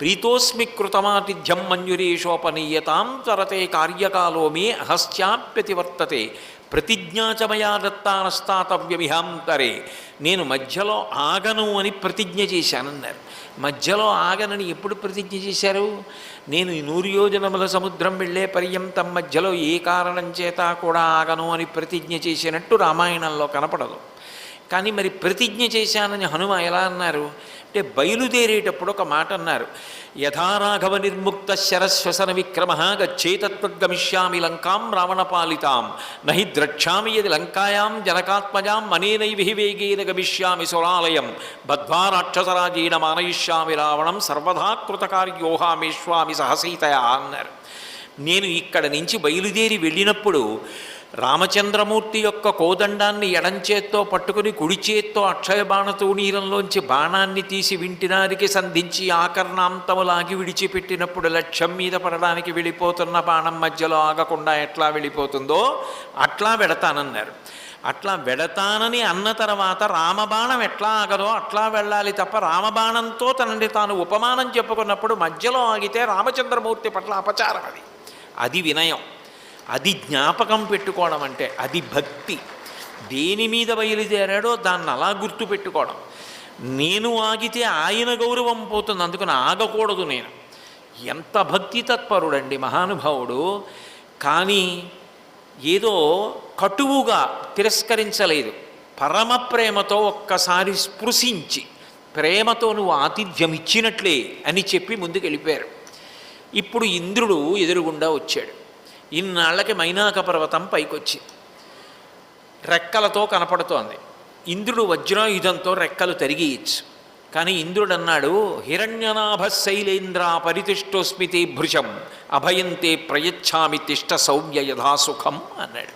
ప్రీతోస్మి కృతమాతిథ్యం మంజురేషోపనీయతాం తరతే కార్యకాలో మే అహస్యాప్యతివర్తతే ప్రతిజ్ఞాచమయా దత్తానస్తాతవ్యమిహాంతరే నేను మధ్యలో ఆగను అని ప్రతిజ్ఞ చేశానన్నారు. మధ్యలో ఆగనని ఎప్పుడు ప్రతిజ్ఞ చేశారు? నేను ఈ నూరు యోజనముల సముద్రం వెళ్ళే పర్యంతం మధ్యలో ఏ కారణం చేత కూడా ఆగను అని ప్రతిజ్ఞ చేసినట్టు రామాయణంలో కనపడదు. కానీ మరి ప్రతిజ్ఞ చేశానని హనుమ ఎలా అన్నారు? అంటే బయలుదేరేటప్పుడు ఒక మాట అన్నారు. యథారాఘవ నిర్ముక్త శరశ్వసన విక్రమ గచ్చేతత్వగమిష్యామి లంకాం రావణపాలితాం. నహి ద్రక్ష్యామి యది లంకాయాం జనకాత్మజాం మనీనైభి వేగేన గమిష్యామి సురాలయం బద్ధ్వా రాక్షసరాజీన మానయిష్యామి రావణం సర్వదా కృతకార్యోహామేష్వామి సహసీతయా అన్నారు. నేను ఇక్కడ నుంచి బయలుదేరి వెళ్ళినప్పుడు రామచంద్రమూర్తి యొక్క కోదండాన్ని ఎడంచేత్తో పట్టుకుని కుడిచేత్తో అక్షయ బాణతూణీరంలోంచి బాణాన్ని తీసి వింటినారికి సంధించి ఆకర్ణాంతములాగి విడిచిపెట్టినప్పుడు లక్ష్యం మీద పడడానికి వెళ్ళిపోతున్న బాణం మధ్యలో ఆగకుండా ఎట్లా వెళ్ళిపోతుందో అట్లా వెడతానన్నారు. అట్లా వెడతానని అన్న తర్వాత రామబాణం ఎట్లా ఆగదో అట్లా వెళ్ళాలి తప్ప రామబాణంతో తనని తాను ఉపమానం చెప్పుకున్నప్పుడు మధ్యలో ఆగితే రామచంద్రమూర్తి పట్ల అపచారం అది. అది వినయం. అది జ్ఞాపకం పెట్టుకోవడం అంటే అది భక్తి. దేని మీద బయలుదేరాడో దాన్ని అలా గుర్తు పెట్టుకోవడం నేను ఆగితే ఆయన గౌరవం పోతుంది అందుకని ఆగకూడదు నేను. ఎంత భక్తి తత్పరుడండి మహానుభావుడు. కానీ ఏదో కటువుగా తిరస్కరించలేదు. పరమ ప్రేమతో ఒక్కసారి స్పృశించి ప్రేమతో నువ్వు ఆతిథ్యం ఇచ్చినట్లే అని చెప్పి ముందుకు వెళ్ళిపోయారు ఇప్పుడు ఇంద్రుడు ఎదురుగుండా వచ్చాడు. ఇన్నాళ్ళకి మైనాక పర్వతం పైకొచ్చి రెక్కలతో కనపడుతోంది. ఇంద్రుడు వజ్రాయుధంతో రెక్కలు తరిగియచ్చు. కానీ ఇంద్రుడు అన్నాడు హిరణ్యనాభ శైలేంద్ర పరితిష్టోస్మితి భృశం అభయంతే ప్రయచ్ఛామి తిష్ట సౌమ్య యథాసుఖం అన్నాడు.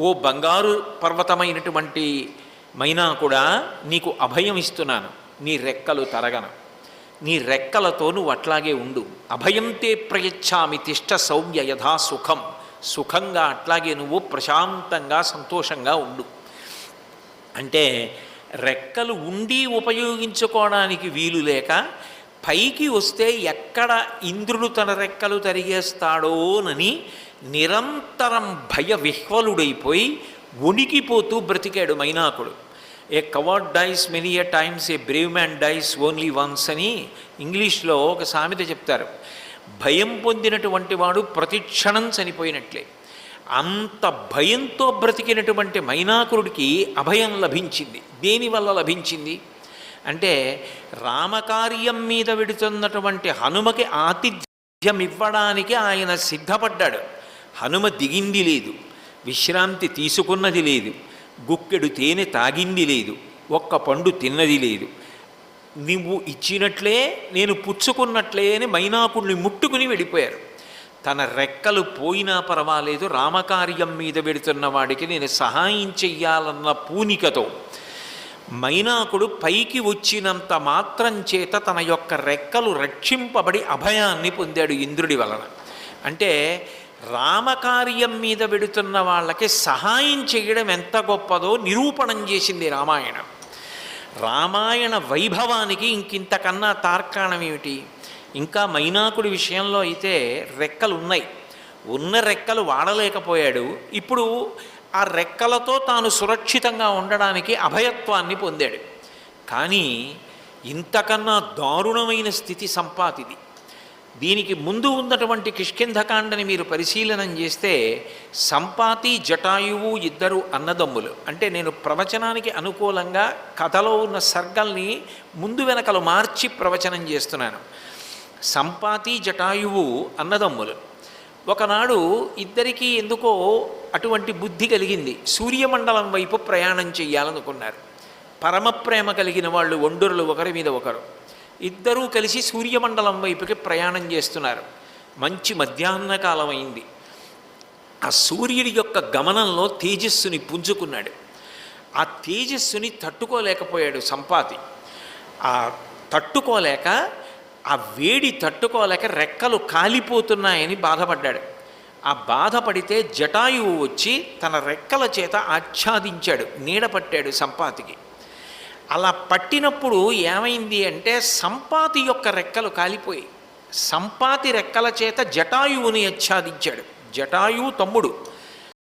ఓ బంగారు పర్వతమైనటువంటి మైనా కూడా నీకు అభయం ఇస్తున్నాను నీ రెక్కలు తరగను. నీ రెక్కలతో నువ్వు అట్లాగే ఉండు. అభయంతే ప్రయచ్ఛామి తిష్ట సౌమ్య యథా సుఖం. సుఖంగా అట్లాగే నువ్వు ప్రశాంతంగా సంతోషంగా ఉండు. అంటే రెక్కలు ఉండి ఉపయోగించుకోవడానికి వీలు లేక పైకి వస్తే ఎక్కడ ఇంద్రుడు తన రెక్కలు తరిగేస్తాడోనని నిరంతరం భయ విహ్వలుడైపోయి వణికిపోతూ బ్రతికాడు మైనాకుడు. A coward dies many a times a brave man dies only once అని ఇంగ్లీష్లో ఒక సామెత చెప్తారు. భయం పొందినటువంటి వాడు ప్రతిక్షణం చనిపోయినట్లే. అంత భయంతో బ్రతికినటువంటి మైనాకురుడికి అభయం లభించింది. దేనివల్ల లభించింది? అంటే రామకార్యం మీద విడుతున్నటువంటి హనుమకి ఆతిథ్యం ఇవ్వడానికి ఆయన సిద్ధపడ్డాడు. హనుమ దిగింది లేదు. విశ్రాంతి తీసుకున్నది లేదు. గుక్కెడు తేనె తాగింది లేదు ఒక్క పండు తిన్నది లేదు. నువ్వు ఇచ్చినట్లే నేను పుచ్చుకున్నట్లే అని మైనాకుడిని ముట్టుకుని వెళ్ళిపోయారు. తన రెక్కలు పోయినా పర్వాలేదు రామకార్యం మీద పెడుతున్న వాడికి నేను సహాయం చెయ్యాలన్న పూనికతో. మైనాకుడు పైకి వచ్చినంత మాత్రం చేత తన యొక్క రెక్కలు రక్షింపబడి అభయాన్ని పొందాడు ఇంద్రుడి వలన. అంటే రామకార్యం మీద వెడుతున్న వాళ్ళకి సహాయం చేయడం ఎంత గొప్పదో నిరూపణం చేసింది రామాయణం. రామాయణ వైభవానికి ఇంకింతకన్నా తార్కాణం ఏమిటి? ఇంకా మైనాకుడి విషయంలో అయితే రెక్కలు ఉన్నాయి ఉన్న రెక్కలు వాడలేకపోయాడు. ఇప్పుడు ఆ రెక్కలతో తాను సురక్షితంగా ఉండడానికి అభయత్వాన్ని పొందాడు. కానీ ఇంతకన్నా దారుణమైన స్థితి సంపాతిది. దీనికి ముందు ఉన్నటువంటి కిష్కింధకాండని మీరు పరిశీలనం చేస్తే సంపాతి జటాయువు ఇద్దరు అన్నదమ్ములు. అంటే నేను ప్రవచనానికి అనుకూలంగా కథలో ఉన్న సర్గల్ని ముందు వెనకలు మార్చి ప్రవచనం చేస్తున్నాను. సంపాతి జటాయువు అన్నదమ్ములు. ఒకనాడు ఇద్దరికీ ఎందుకో అటువంటి బుద్ధి కలిగింది. సూర్యమండలం వైపు ప్రయాణం చెయ్యాలనుకున్నారు. పరమ ప్రేమ కలిగిన వాళ్ళు ఒండరులు ఒకరి మీద ఒకరు. ఇద్దరూ కలిసి సూర్యమండలం వైపుకి ప్రయాణం చేస్తున్నారు. మంచి మధ్యాహ్న కాలం అయింది. ఆ సూర్యుడి యొక్క గమనంలో తేజస్సుని పుంజుకున్నాడు. ఆ తేజస్సుని తట్టుకోలేకపోయాడు సంపాతి. ఆ తట్టుకోలేక ఆ వేడి తట్టుకోలేక రెక్కలు కాలిపోతున్నాయని బాధపడ్డాడు. ఆ బాధపడితే జటాయువు వచ్చి తన రెక్కల చేత ఆచ్ఛాదించాడు నీడ పట్టాడు సంపాతికి. అలా పట్టినప్పుడు ఏమైంది అంటే సంపాతి యొక్క రెక్కలు కాలిపోయి సంపాతి రెక్కల చేత జటాయువుని ఆచ్ఛాదించాడు. జటాయువు తమ్ముడు.